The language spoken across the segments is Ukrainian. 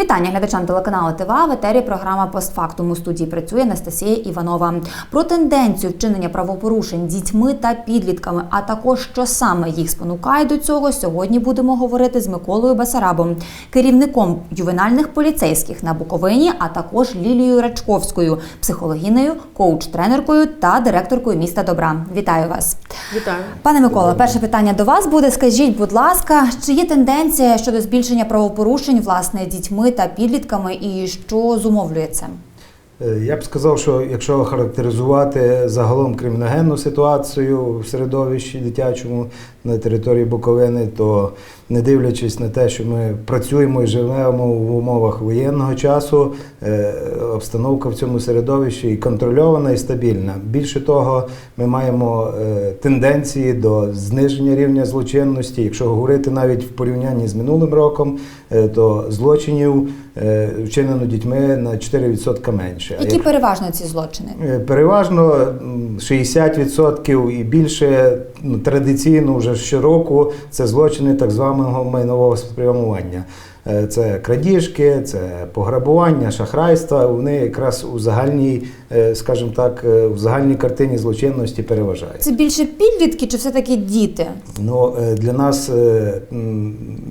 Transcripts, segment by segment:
Вітання глядачам телеканалу ТВА. В етері програма «Постфактум» у студії працює Анастасія Іванова. Про тенденцію вчинення правопорушень дітьми та підлітками, а також що саме їх спонукає до цього, сьогодні будемо говорити з Миколою Басарабом, керівником ювенальних поліцейських на Буковині, а також Лілією Рачковською, психологінею, коуч-тренеркою та директоркою міста Добра. Вітаю вас. Вітаю. Пане Микола, перше питання до вас буде. Скажіть, будь ласка, чи є тенденція щодо збільшення правопорушень власне дітьми та підлітками, і що зумовлює це? Е, Я б сказав, що якщо характеризувати загалом криміногенну ситуацію в середовищі дитячому на території Буковини, то не дивлячись на те, що ми працюємо і живемо в умовах воєнного часу, е, обстановка в цьому середовищі і контрольована і стабільна. Більше того, ми маємо е, тенденції до зниження рівня злочинності. Якщо говорити навіть в порівнянні з минулим роком, то злочинів вчинено дітьми на 4% менше. А Які як- переважно ці злочини? Е, Переважно 60% і більше ну, традиційно вже щороку це злочини так званого майнового спрямування. Е, Це крадіжки, це пограбування, шахрайства. Вони якраз у загальній, е, скажімо так, в загальній картині злочинності переважають. Це більше підлітки чи все-таки діти? Ну, для нас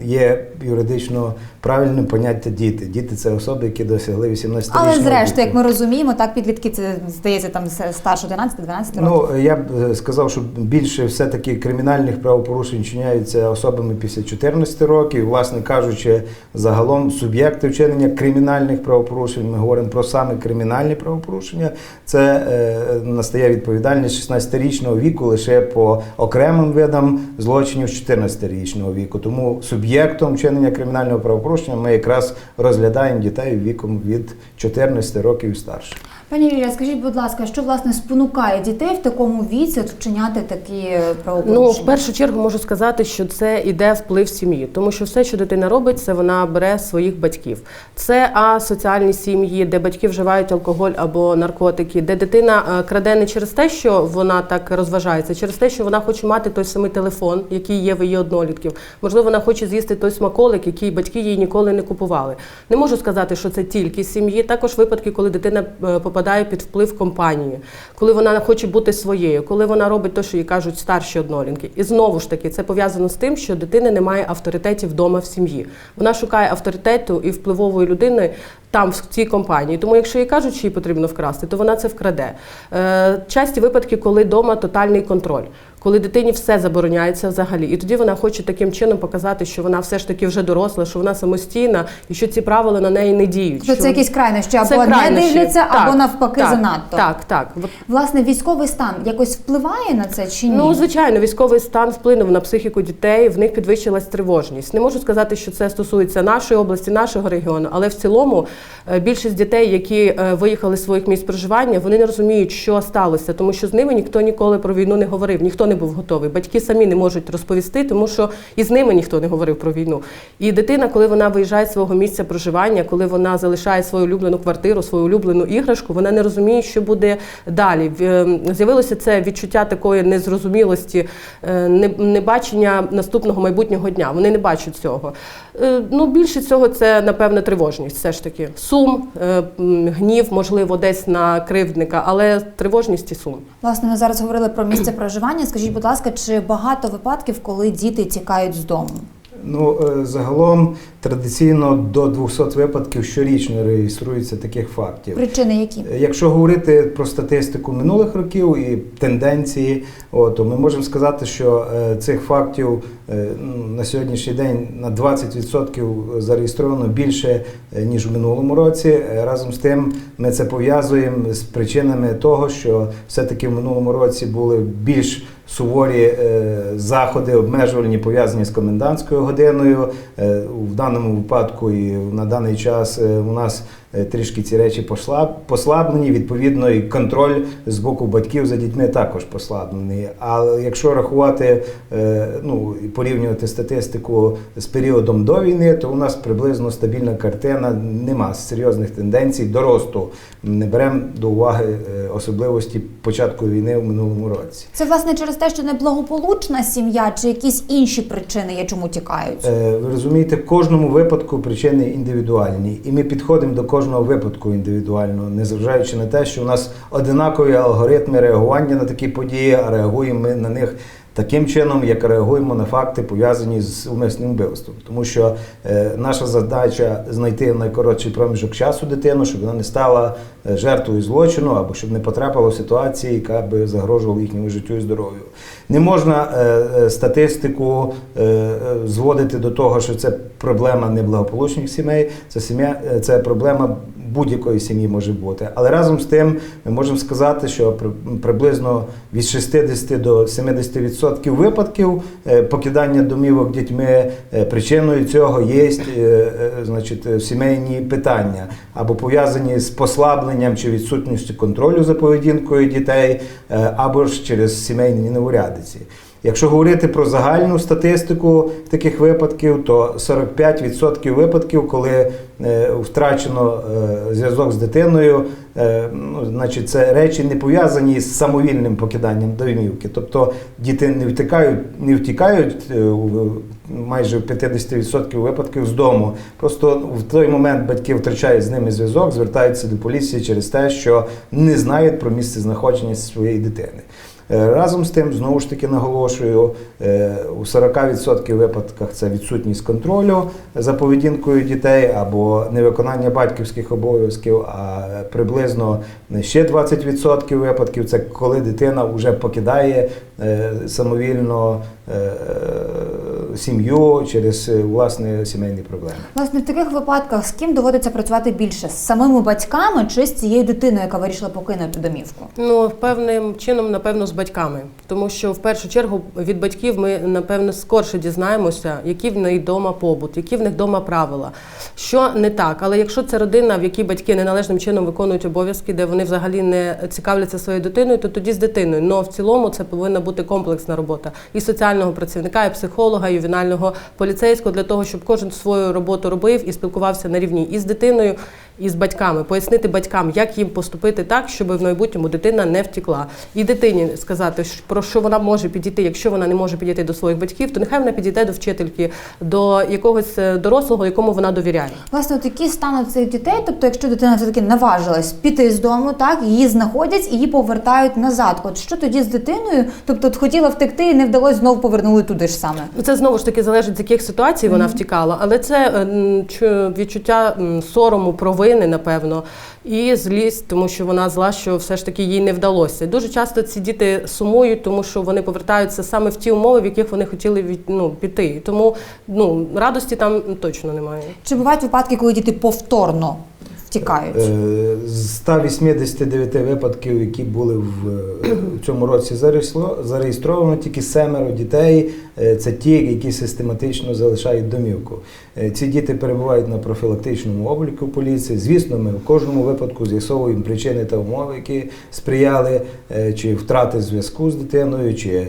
є юридично правильним поняття діти. Діти це особи, які досягли 18 річного Але зрештою, як ми розуміємо, так підлітки це здається там старше 11-12 років. Ну, я б е, сказав, що більше все-таки кримінальних правопорушень вчиняються особами після 14 років. Власне кажучи, загалом суб'єкти вчинення кримінальних правопорушень, ми говоримо про саме кримінальні правопорушення, це е, настає відповідальність 16-річного віку лише по окремим видам злочинів з 14-річного віку. Тому суб'єктом вчинення кримінального правопорушення ми якраз розглядаємо дітей віком від 14 років і старше. Пані Лілія, скажіть, будь ласка, що власне спонукає дітей в такому віці вчиняти такі правопорушення? Ну, в першу чергу можу сказати, що це іде вплив сім'ї, тому що все, що дитина робить, це вона бере своїх батьків. Це асоціальні сім'ї, де батьки вживають алкоголь або наркотики, де дитина е, краде не через те, що вона так розважається, через те, що вона хоче мати той самий телефон, який є в її однолітків. Можливо, вона хоче з'їсти той смаколик, який батьки їй ніколи не купували. Не можу сказати, що це тільки сім'ї. Також випадки, коли дитина е, попадає під вплив компанії, коли вона хоче бути своєю, коли вона робить те, що їй кажуть старші однолінки. І знову ж таки, це пов'язано з тим, що дитина не має авторитетів вдома в сім'ї. Вона шукає авторитету і впливової людини там, в цій компанії. Тому, якщо їй кажуть, що їй потрібно вкрасти, то вона це вкраде. Е, часті випадки, коли вдома тотальний контроль. Коли дитині все забороняється взагалі, і тоді вона хоче таким чином показати, що вона все ж таки вже доросла, що вона самостійна і що ці правила на неї не діють. Тобто що це якісь крайнощі, або це не крайнощі. дивляться, або навпаки так, занадто. Так, так. Власне, військовий стан якось впливає на це чи ні? Ну, звичайно, військовий стан вплинув на психіку дітей, в них підвищилась тривожність. Не можу сказати, що це стосується нашої області, нашого регіону, але в цілому е, більшість дітей, які е, виїхали з своїх місць проживання, вони не розуміють, що сталося, тому що з ними ніхто ніколи про війну не говорив, ніхто не був готовий. Батьки самі не можуть розповісти, тому що і з ними ніхто не говорив про війну. І дитина, коли вона виїжджає з свого місця проживання, коли вона залишає свою улюблену квартиру, свою улюблену іграшку, вона не розуміє, що буде далі. Е, З'явилося це відчуття такої незрозумілості, е, небачення наступного майбутнього дня. Вони не бачать цього. Е, Ну, більше цього це напевно тривожність, все ж таки. Сум, е, гнів, можливо, десь на кривдника, але тривожність і сум. Власне, ми зараз говорили про місце проживання. Скажіть, будь ласка, чи багато випадків, коли діти тікають з дому? Ну, е, загалом традиційно до 200 випадків щорічно реєструється таких фактів. Причини які? Е, Якщо говорити про статистику минулих років і тенденції, то ми можемо сказати, що е, цих фактів ну, на сьогоднішній день на 20% зареєстровано більше ніж в минулому році. Разом з тим, ми це пов'язуємо з причинами того, що все-таки в минулому році були більш суворі заходи обмежувальні пов'язані з комендантською годиною. Е, В даному випадку і на даний час е, у нас е, трішки ці речі послаб- послаблені. Відповідно, і контроль з боку батьків за дітьми також послаблений. Але якщо рахувати, е, ну порівнювати статистику з періодом до війни, то у нас приблизно стабільна картина, нема серйозних тенденцій до росту. Не беремо до уваги е, особливості початку війни в минулому році. Це власне через те, що неблагополучна сім'я, чи якісь інші причини є, чому тікають? Е, Ви розумієте, в кожному випадку причини індивідуальні, і ми підходимо до кожного випадку індивідуально, незважаючи на те, що у нас одинакові алгоритми реагування на такі події, а реагуємо ми на них. Таким чином, як реагуємо на факти, пов'язані з умисним вбивством, тому що е, наша задача знайти найкоротший проміжок часу дитину, щоб вона не стала е, жертвою злочину або щоб не потрапила в ситуацію, яка би загрожувала їхньому життю і здоров'ю. Не можна е, статистику зводити до того, що це проблема неблагополучних сімей, це сім'я, це проблема будь-якої сім'ї може бути. Але разом з тим ми можемо сказати, що при- приблизно від 60 до 70% випадків е, покидання домівок дітьми е, причиною цього є е, значить, сімейні питання або пов'язані з послабленням чи відсутністю контролю за поведінкою дітей, або ж через сімейні неурядиці. Якщо говорити про загальну статистику таких випадків, то 45% випадків, коли е, втрачено е, зв'язок з дитиною, е, ну, значить, це речі не пов'язані з самовільним покиданням домівки. Тобто діти не втікають, не втікають майже в 50% випадків з дому. Просто в той момент батьки втрачають з ними зв'язок, звертаються до поліції через те, що не знають про місце знаходження своєї дитини. Е, Разом з тим, знову ж таки наголошую, е, у 40% випадках це відсутність контролю за поведінкою дітей або невиконання батьківських обов'язків, а приблизно ще 20% випадків це коли дитина вже покидає е, самовільно сім'ю через е, власне сімейні проблеми. Власне, в таких випадках з ким доводиться працювати більше з самими батьками чи з цією дитиною, яка вирішила покинути домівку? Ну, певним чином, напевно, з батьками, тому що в першу чергу від батьків ми напевно скорше дізнаємося, які в них вдома побут, які в них вдома правила, що не так. Але якщо це родина, в якій батьки неналежним чином виконують обов'язки, де вони взагалі не цікавляться своєю дитиною, то тоді з дитиною. Но в цілому це повинна бути комплексна робота і соціального працівника, і психолога, і ювенального поліцейського для того, щоб кожен свою роботу робив і спілкувався на рівні і з дитиною, і з батьками, пояснити батькам, як їм поступити так, щоб в майбутньому дитина не втекла. І дитині сказати, про що вона може підійти, якщо вона не може підійти до своїх батьків, то нехай вона підійде до вчительки, до якогось е, дорослого, якому вона довіряє. Власне, от які стан цих дітей, тобто, якщо дитина все таки наважилась піти з дому, так її знаходять і її повертають назад. От що тоді з дитиною? Тобто, от хотіла втекти і не вдалося знову повернули туди ж саме. Це знову ж таки залежить з яких ситуацій вона втікала, але це е, відчуття сорому, провини, напевно, і злість, тому що вона зла, що все ж таки їй не вдалося. Дуже часто ці діти сумують, тому що вони повертаються саме в ті умови, в яких вони хотіли від, ну, піти. Тому ну, радості там точно немає. Чи бувають випадки, коли діти повторно втікають? Е, З 189 випадків, які були в е, цьому році зареєстровано, тільки семеро дітей. Е, Це ті, які систематично залишають домівку. Е, Ці діти перебувають на профілактичному обліку поліції. Звісно, ми в кожному випадку з'ясовуємо причини та умови, які сприяли чи втрати зв'язку з дитиною, чи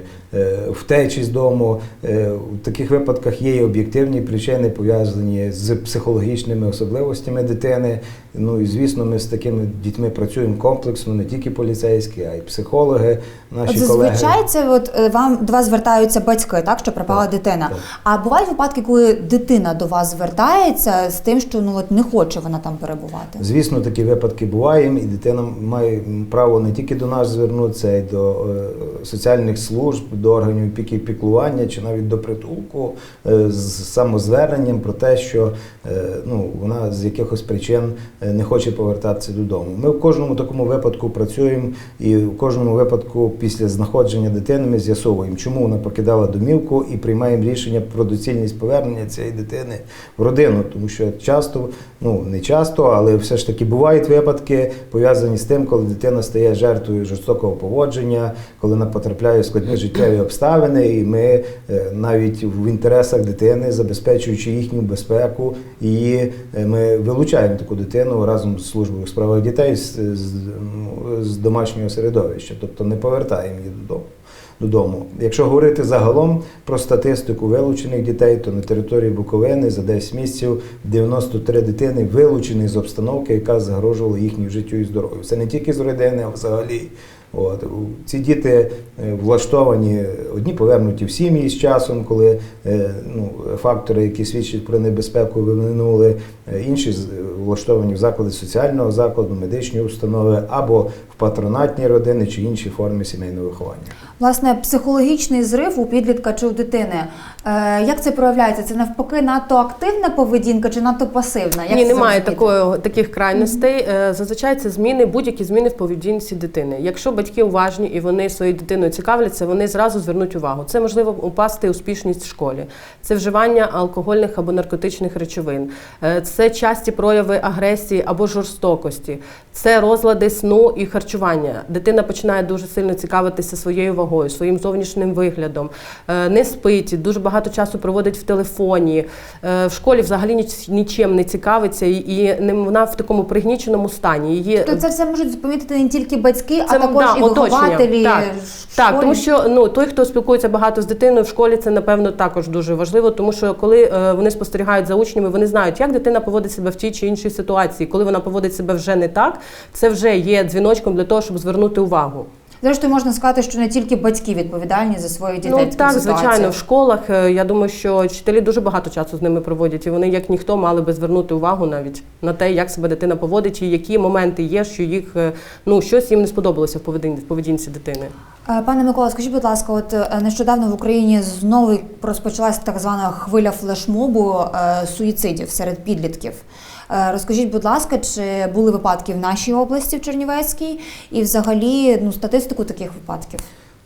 втечі з дому. В таких випадках є і об'єктивні причини, пов'язані з психологічними особливостями дитини. Ну і звісно, ми з такими дітьми працюємо комплексно, не тільки поліцейські, а й психологи, наші От колеги. зазвичай це от е, вам до вас звертаються батьки, так що пропала Так, дитина. так. А бувають випадки, коли дитина до вас звертається з тим, що ну от не хоче вона там перебувати. Звісно, такі випадки бувають, і дитина має право не тільки до нас звернутися, а й до е, соціальних служб, до органів опіки і піклування, чи навіть до притулку е, з самозверненням про те, що е, ну, вона з якихось причин е, не хоче повертатися додому. Ми в кожному такому випадку працюємо, і в кожному випадку після знаходження дитини ми з'ясовуємо, чому вона покидала домівку, і приймаємо рішення про доцільність повернення цієї дитини в родину, тому що часто, ну не часто, але все ж таки бувають випадки пов'язані з тим, коли дитина стає жертвою жорстокого поводження, коли, потрапляє в складні життєві обставини, і ми е, навіть в інтересах дитини, забезпечуючи їхню безпеку, її е, ми вилучаємо таку дитину разом з службою у справах дітей з, з, ну, з домашнього середовища, тобто не повертаємо її додому. Додому. Якщо говорити загалом про статистику вилучених дітей, то на території Буковини за 10 місяців 93 дитини вилучені з обстановки, яка загрожувала їхньому життю і здоров'ю. Це не тільки з родини, а взагалі. От. Ці діти е, влаштовані, одні повернуті в сім'ї з часом, коли е, ну, фактори, які свідчать про небезпеку, виминули, Е, інші влаштовані в заклади соціального закладу, медичні установи або в патронатні родини чи інші форми сімейного виховання. Власне, психологічний зрив у підлітка чи у дитини. Е, як це проявляється? Це навпаки надто активна поведінка чи надто пасивна? Як Ні, немає такої, таких крайностей. Е, Зазвичай це зміни, будь-які зміни в поведінці дитини. Якщо батьки уважні і вони своєю дитиною цікавляться, вони зразу звернуть увагу. Це можливо упасти успішність в школі, це вживання алкогольних або наркотичних речовин, Е, це часті прояви агресії або жорстокості, це розлади сну і харчування. Дитина починає дуже сильно цікавитися своєю вагою, своїм зовнішнім виглядом, е, не спить, дуже багато часу проводить в телефоні. Е, В школі взагалі ніч- нічим не цікавиться і- вона в такому пригніченому стані. Її То це все можуть помітити не тільки батьки, а це, також да, і вихователі. Так, так, тому що ну той, хто спілкується багато з дитиною в школі, це напевно також дуже важливо, тому що коли е, вони спостерігають за учнями, вони знають, як дитина поводить себе в тій чи іншій ситуації. Коли вона поводить себе вже не так, це вже є дзвіночком для того, щоб звернути увагу. Зрештою, можна сказати, що не тільки батьки відповідальні за своїх дітей. в Ну так, ситуаціях. звичайно, в школах е, я думаю, що вчителі дуже багато часу з ними проводять, і вони, як ніхто, мали би звернути увагу навіть на те, як себе дитина поводить, і які моменти є, що їх е, ну щось їм не сподобалося в поведінці дитини. Е, Пане Микола, скажіть, будь ласка, от е, нещодавно в Україні знову розпочалася так звана хвиля флешмобу е, суїцидів серед підлітків. Розкажіть, будь ласка, чи були випадки в нашій області, в Чернівецькій, і взагалі ну, статистику таких випадків?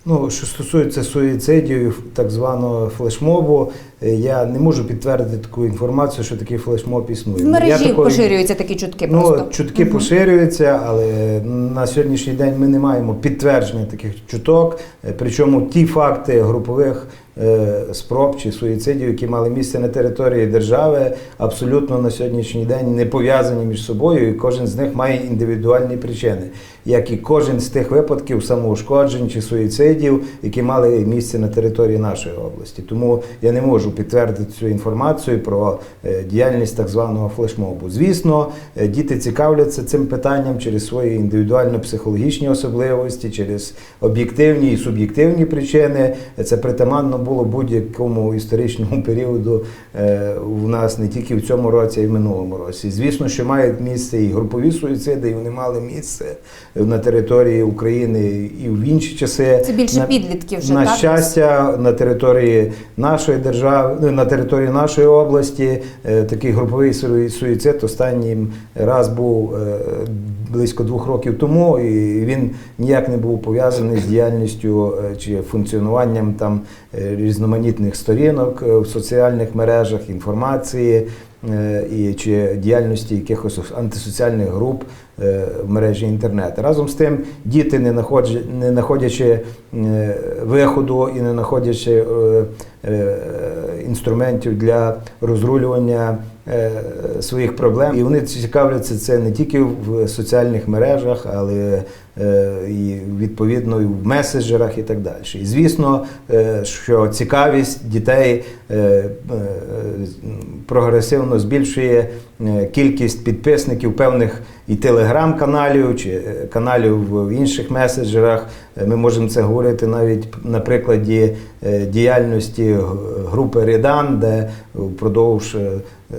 Ну, що стосується суїцидів, так званого флешмобу, е, я не можу підтвердити таку інформацію, що такий флешмоб існує. В мережі такої- поширюються такі чутки Ну, просто. чутки поширюються, але на сьогоднішній день ми не маємо підтвердження таких чуток. Е, Причому ті факти групових е, спроб чи суїцидів, які мали місце на території держави, абсолютно на сьогоднішній день не пов'язані між собою, і кожен з них має індивідуальні причини, як і кожен з тих випадків самоушкоджень чи суїцидів, які мали місце на території нашої області. Тому я не можу підтвердити цю інформацію про е, діяльність так званого флешмобу. Звісно, е, діти цікавляться цим питанням через свої індивідуально-психологічні особливості, через об'єктивні і суб'єктивні причини. Це притаманно було будь-якому історичному періоду е, у нас не тільки в цьому році, а й в минулому році. Звісно, що мають місце і групові суїциди, і вони мали місце на території України і в інші часи. Це більше На- підлітків вже, на так? щастя, на території нашої держави, ну, на території нашої області е, такий груповий суї- суїцид останній раз був е, близько двох років тому, і він ніяк не був пов'язаний з діяльністю е, чи функціонуванням там різноманітних сторінок в соціальних мережах, інформації. Е, І чи діяльності якихось антисоціальних груп е, в мережі інтернет. Разом з тим, діти, не знаходячи, е, виходу і не знаходячи інструментів для розрулювання своїх проблем. І вони цікавляться це не тільки в соціальних мережах, але і відповідно в меседжерах і так далі. І звісно, е, що цікавість дітей е, е, прогресивно збільшує е, кількість підписників певних і телеграм-каналів чи е, каналів в інших меседжерах. Е, Ми можемо це говорити навіть на прикладі е, діяльності групи Рідан, де впродовж е,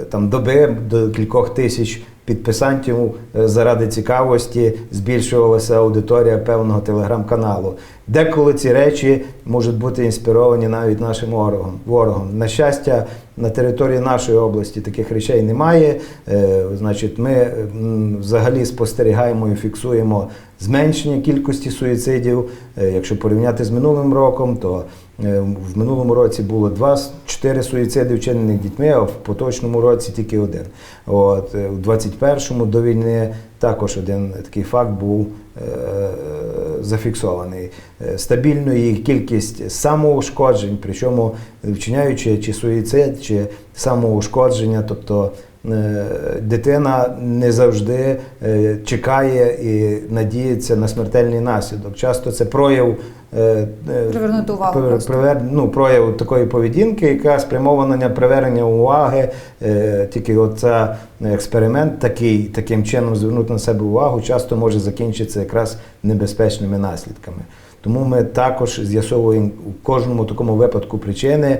там доби до кількох тисяч підписантів е, заради цікавості збільшувалася аудиторія певного телеграм-каналу. Деколи ці речі можуть бути інспіровані навіть нашим ворогом. ворогом. На щастя, на території нашої області таких речей немає. Е, Значить, ми взагалі спостерігаємо і фіксуємо зменшення кількості суїцидів. Е, Якщо порівняти з минулим роком, то е, в минулому році було 2-4 суїциди вчинених дітьми, а в поточному році тільки один. От, у 21-му до війни також один такий факт був е, зафіксований. Е, Стабільної кількість самоушкоджень, причому вчиняючи чи суїцид, чи самоушкодження, тобто е, дитина не завжди чекає і надіється на смертельний наслідок. Часто це прояв. Е, е, Привернути увагу при, привер- ну, прояву такої поведінки, яка спрямована на привернення уваги. Е, тільки оця експеримент такий, таким чином звернути на себе увагу, часто може закінчитися якраз небезпечними наслідками. Тому ми також з'ясовуємо у кожному такому випадку причини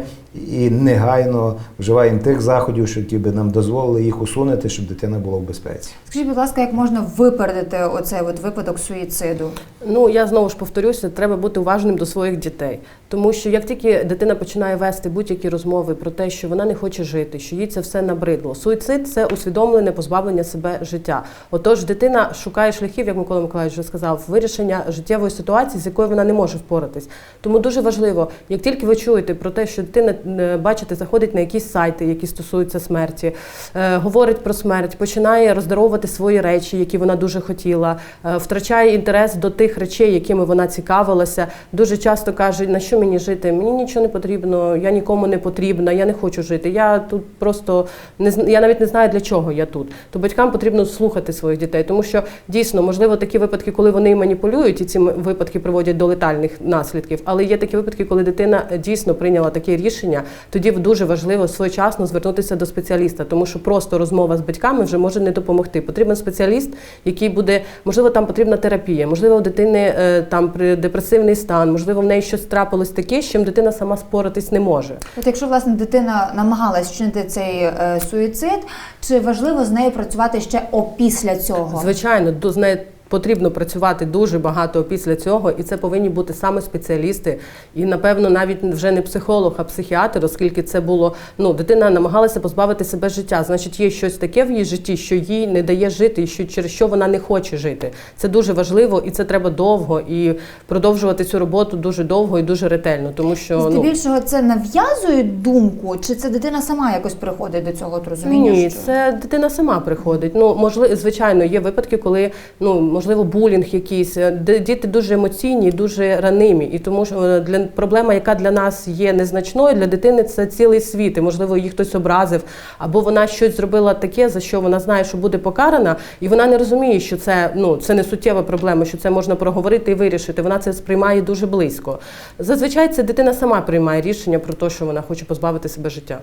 і негайно вживаємо тих заходів, що які би нам дозволили їх усунути, щоб дитина була в безпеці. Скажіть, будь ласка, як можна випередити оцей от випадок суїциду? Ну я знову ж повторюся, треба бути уважним до своїх дітей, тому що як тільки дитина починає вести будь-які розмови про те, що вона не хоче жити, що їй це все набридло. Суїцид це усвідомлене позбавлення себе життя. Отож, дитина шукає шляхів, як Микола Миколаївич вже сказав, вирішення життєвої ситуації, з якою вона не може впоратись. Тому дуже важливо, як тільки ви чуєте про те, що дитина бачите, заходить на якісь сайти, які стосуються смерті, е, говорить про смерть, починає роздаровувати свої речі, які вона дуже хотіла, е, втрачає інтерес до тих речей, якими вона цікавилася. Дуже часто каже, на що мені жити? Мені нічого не потрібно, я нікому не потрібна, я не хочу жити. Я тут просто не я навіть не знаю для чого я тут. То батькам потрібно слухати своїх дітей, тому що дійсно можливо такі випадки, коли вони маніпулюють, і ці випадки приводять до летальних наслідків. Але є такі випадки, коли дитина е, дійсно прийняла таке рішення. Тоді дуже важливо своєчасно звернутися до спеціаліста, тому що просто розмова з батьками вже може не допомогти. Потрібен спеціаліст, який буде, можливо, там потрібна терапія, можливо, у дитини е, там депресивний стан, можливо, в неї щось трапилось таке, з чим дитина сама споратись не може. От якщо власне дитина намагалась вчинити цей е, суїцид, чи важливо з нею працювати ще опісля цього? Звичайно, до з нею потрібно працювати дуже багато після цього, і це повинні бути саме спеціалісти. І напевно навіть вже не психолог, а психіатр, оскільки це було ну дитина намагалася позбавити себе життя. Значить, є щось таке в її житті, що їй не дає жити, і що через що вона не хоче жити. Це дуже важливо, і це треба довго і продовжувати цю роботу дуже довго і дуже ретельно, тому що ну Здебільшого це нав'язують думку, чи це дитина сама якось приходить до цього розуміння? Ні, що... це дитина сама приходить. Ну можливо, звичайно, є випадки, коли ну можливо булінг якийсь. Е, Діти дуже емоційні, дуже ранимі, і тому що е, для проблема, яка для нас є незначною, для дитини це цілий світ. І можливо, її хтось образив, або вона щось зробила таке, за що вона знає, що буде покарана, і вона не розуміє, що це ну це не суттєва проблема, що це можна проговорити і вирішити. Вона це сприймає дуже близько. Зазвичай це дитина сама приймає рішення про те, що вона хоче позбавити себе життя.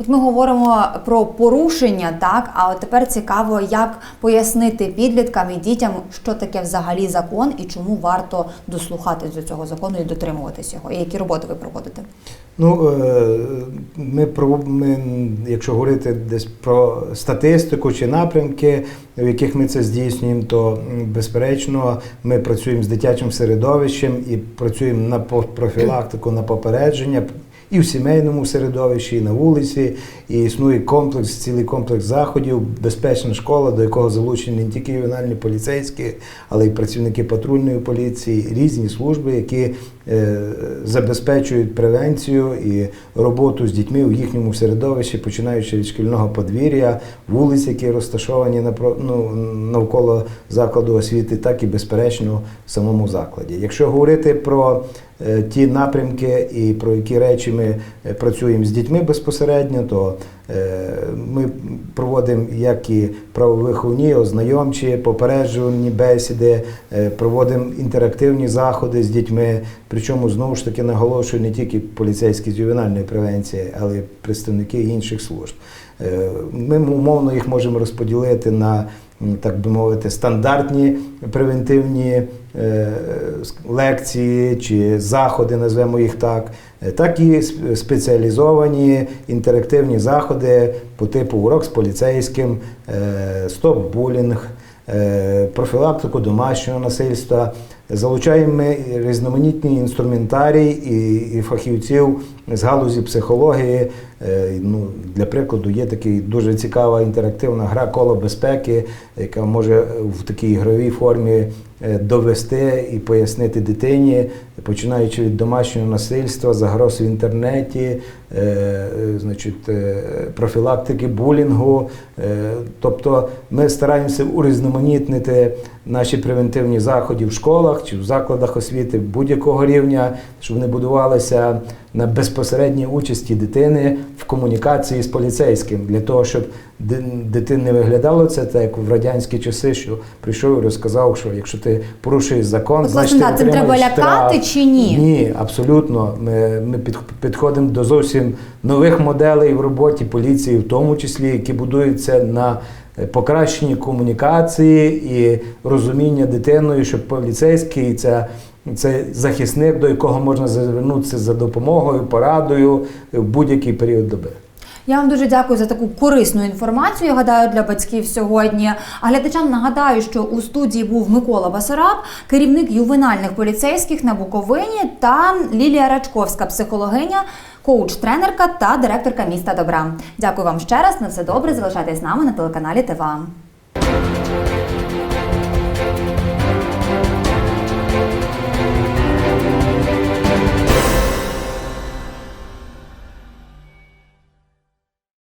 От ми говоримо про порушення, так а от тепер цікаво, як пояснити підліткам і дітям, що таке взагалі закон і чому варто дослухатись до цього закону і дотримуватись його, і які роботи ви проводите. Ну, е, ми, ми, якщо говорити десь про статистику чи напрямки, в яких ми це здійснюємо, то безперечно ми працюємо з дитячим середовищем і працюємо на профілактику, на попередження. І в сімейному середовищі, і на вулиці, і існує комплекс, цілий комплекс заходів, безпечна школа, до якого залучені не тільки ювенальні поліцейські, але й працівники патрульної поліції, різні служби, які е, забезпечують превенцію і роботу з дітьми у їхньому середовищі, починаючи від шкільного подвір'я, вулиць, які розташовані напро- ну, навколо закладу освіти, так і безперечно в самому закладі. Якщо говорити про ті напрямки і про які речі ми е, працюємо з дітьми безпосередньо, то е, ми проводимо як і правовиховні, ознайомчі, попереджувальні бесіди, е, проводимо інтерактивні заходи з дітьми. Причому знову ж таки наголошую не тільки поліцейські з ювенальної превенції, але й представники інших служб. Е, Ми умовно їх можемо розподілити на так би мовити, стандартні превентивні е, лекції чи заходи, назвемо їх так, е, так і спеціалізовані інтерактивні заходи по типу урок з поліцейським, е, стоп-булінг, е, профілактику домашнього насильства. Залучаємо ми різноманітні інструментарій і, і фахівців з галузі психології. Е, Ну, для прикладу, є такий дуже цікава інтерактивна гра коло безпеки, яка може в такій ігровій формі е, довести і пояснити дитині, починаючи від домашнього насильства, загроз в інтернеті, е, значить, профілактики булінгу. Тобто ми стараємося урізноманітнити наші превентивні заходи в школах чи в закладах освіти будь-якого рівня, щоб вони будувалися на безпосередній участі дитини в комунікації з поліцейським, для того, щоб ди- дитин не виглядало це так, як в радянські часи, що прийшов і розказав, що якщо ти порушуєш закон, От, значить ти цим треба отримаєш лякати штраф. чи ні? Ні, абсолютно. Ми, ми під, підходимо до зовсім нових моделей в роботі поліції, в тому числі, які будуються на е, покращенні комунікації і розуміння дитиною, що поліцейський це, це захисник, до якого можна звернутися за допомогою, порадою в будь-який період доби. Я вам дуже дякую за таку корисну інформацію. Гадаю, для батьків сьогодні. А глядачам нагадаю, що у студії був Микола Басараб, керівник ювенальних поліцейських на Буковині, та Лілія Рачковська, психологиня, коуч-тренерка та директорка міста Добра. Дякую вам ще раз. На все добре. Залишайтесь з нами на телеканалі ТВА.